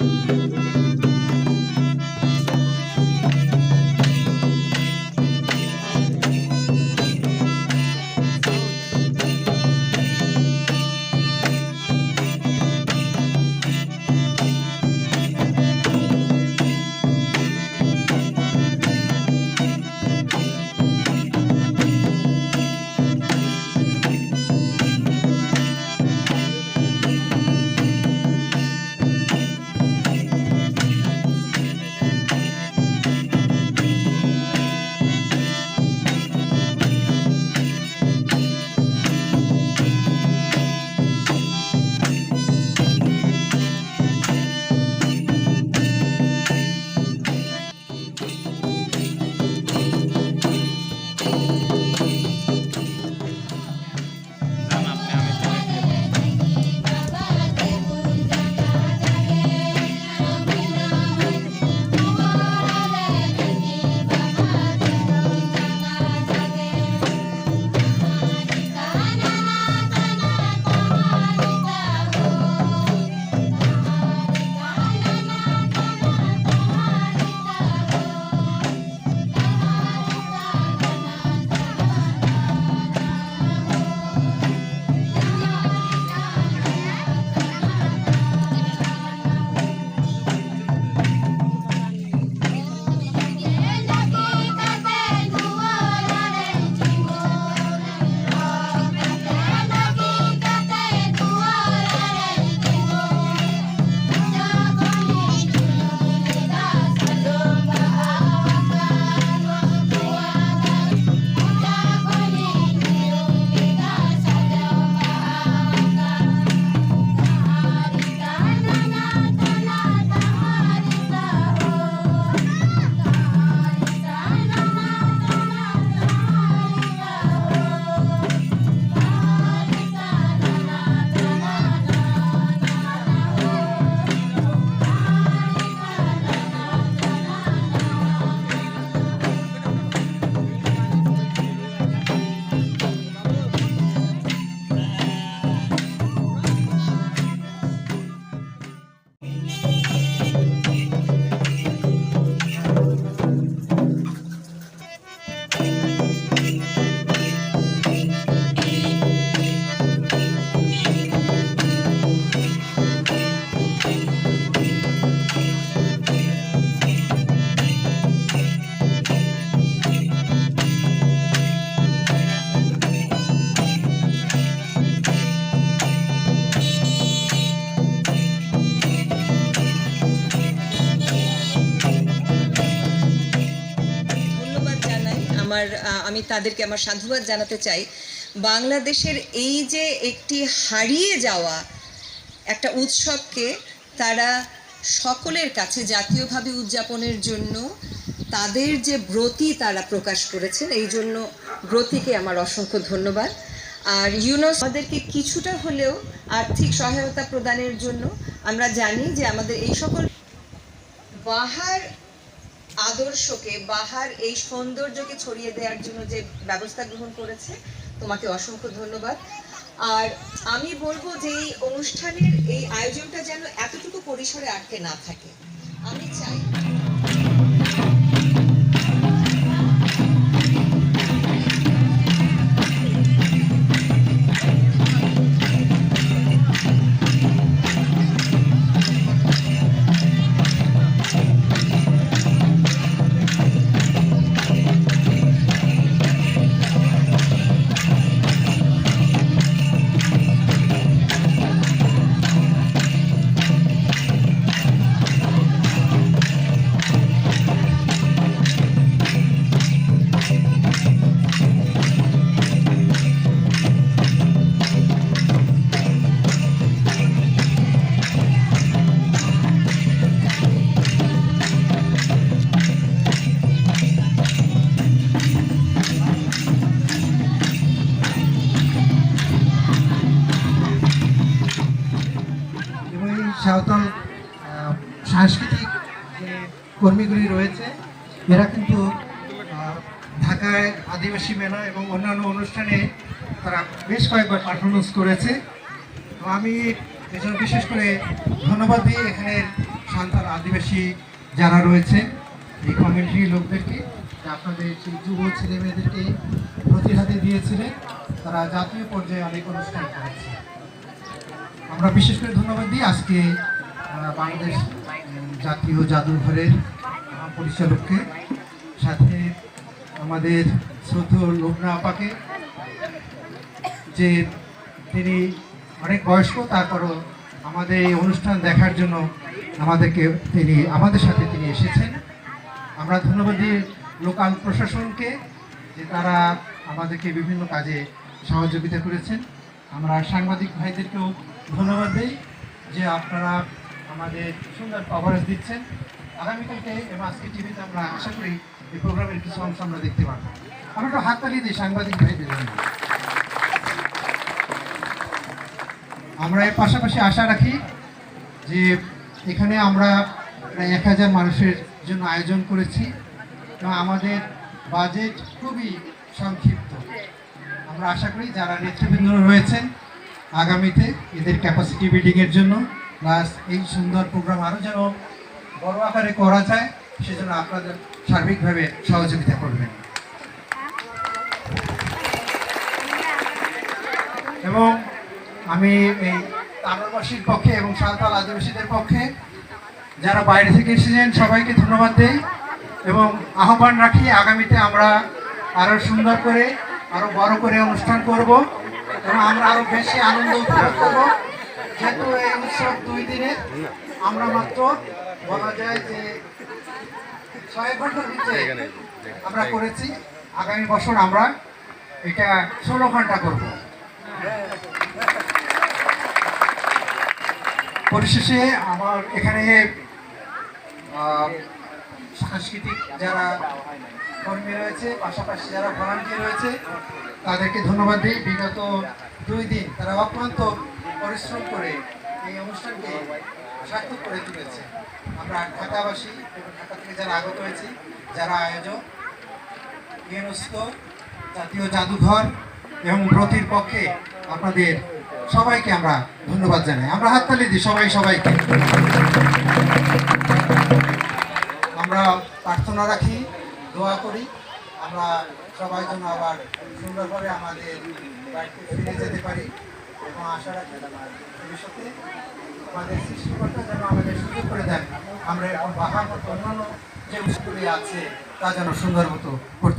ধন্যবাদ আমার আমি তাদেরকে আমার সাধুবাদ জানাতে চাই। বাংলাদেশের এই যে একটি হারিয়ে যাওয়া একটা উৎসবকে তারা সকলের কাছে জাতীয়ভাবে উদযাপনের জন্য তাদের যে ব্রতি তারা প্রকাশ করেছেন, এই জন্য ব্রতিকে আমার অসংখ্য ধন্যবাদ। আর ইউনেস, আমাদেরকে কিছুটা হলেও আর্থিক সহায়তা প্রদানের জন্য আমরা জানি যে আমাদের এই সকল বাহার আদর্শকে, বাহার এই সৌন্দর্যকে ছড়িয়ে দেওয়ার জন্য যে ব্যবস্থা গ্রহণ করেছে, তোমাকে অসংখ্য ধন্যবাদ। আর আমি বলব যে এই অনুষ্ঠানের এই আয়োজনটা যেন এতটুকু পরিসরে আটকে না থাকে। আমি চাই সাঁওতাল সাংস্কৃতিক যে কর্মীগুলি রয়েছে, এরা কিন্তু ঢাকায় আদিবাসী মেলা এবং অন্যান্য অনুষ্ঠানে তারা বেশ কয়েকবার পারফরমেন্স করেছে। তো আমি এজন্য বিশেষ করে ধন্যবাদ দিই এখানে সাঁওতাল আদিবাসী যারা রয়েছে, এই কমিউনিটির লোকদেরকে আপনাদের সেই যুব ছেলে মেয়েদেরকে প্রতিহাতে দিয়েছিলেন। তারা জাতীয় পর্যায়ে অনেক অনুষ্ঠান করেছে। আমরা বিশেষ করে ধন্যবাদ দিই আজকে বাংলাদেশ জাতীয় জাদুঘরের পরিচালককে সাথে আমাদের শ্রদ্ধ লোকনা আপাকে, যে তিনি অনেক বয়স্ক, তারপরও আমাদের এই অনুষ্ঠান দেখার জন্য আমাদেরকে তিনি, আমাদের সাথে তিনি এসেছেন। আমরা ধন্যবাদ দিই লোকাল প্রশাসনকে, যে তারা আমাদেরকে বিভিন্ন কাজে সহযোগিতা করেছেন। আমরা সাংবাদিক ভাইদেরকেও ধন্যবাদ দিই যে আপনারা আমাদের সুন্দর কভারেজ দিচ্ছেন। আগামীকালকে এবং আজকে টিভিতে আমরা আশা করি এই প্রোগ্রামের কিছু অংশ আমরা দেখতে পারব। আমরা একটু হাততালি দিই সাংবাদিক ভাইদের আমরা এর পাশাপাশি আশা রাখি যে এখানে আমরা প্রায় এক হাজার মানুষের জন্য আয়োজন করেছি এবং আমাদের বাজেট খুবই সংক্ষিপ্ত। আমরা আশা করি যারা নেতৃবৃন্দ রয়েছেন আগামীতে এদের ক্যাপাসিটি বিল্ডিংয়ের জন্য প্লাস এই সুন্দর প্রোগ্রাম আরও যেন বড় আকারে করা যায়, সেজন্য আপনাদের সার্বিকভাবে সহযোগিতা করবেন। এবং আমি এই তামিলবাসীর পক্ষে এবং সাঁওতাল আদিবাসীদের পক্ষে যারা বাইরে থেকে এসেছেন, সবাইকে ধন্যবাদ দেই এবং আহ্বান রাখি আগামীতে আমরা আরও সুন্দর করে আরও বড় করে অনুষ্ঠান করব এবং আমরা আরও বেশি আনন্দ উপভোগ করব। যেহেতু এই উৎসব দুই দিনে, আমরা মাত্র বলা যায় যে ছয় ঘণ্টার ভিতরে আমরা করেছি। আগামী বছর আমরা এটা ষোলো ঘণ্টা করব। পরিশেষে আমার এখানে সাংস্কৃতিক যারা কর্মী রয়েছে, পাশাপাশি যারা ভলান্টিয়ার রয়েছে, তাদেরকে ধন্যবাদ দিই। বিগত দুই দিন তারা অক্লান্ত পরিশ্রম করে এই অনুষ্ঠানকে সার্থক করে তুলেছে। আমরা ঢাকাবাসী এবং ঢাকা থেকে যারা আগত হয়েছি, যারা আয়োজক ইউনেস্কো জাতীয় জাদুঘর এবং ব্রতির পক্ষে আপনাদের সবাইকে আমরা ধন্যবাদ জানাই। আমরা হাততালি দিই সবাই সবাইকে। আমরা প্রার্থনা রাখি। দোয়া করি। আমরা সবাই যেন আবার সুন্দরভাবে আমাদের বাড়িতে ফিরে যেতে পারি এবং আশা রাখি ভবিষ্যতে আমাদের সৃষ্টিকর্তা যেন আমাদের সুযোগ করে দেন। আমরা এরকম বাহার মতো অন্যান্য যে স্কুলে আছে, তা যেন সুন্দর মতো করতে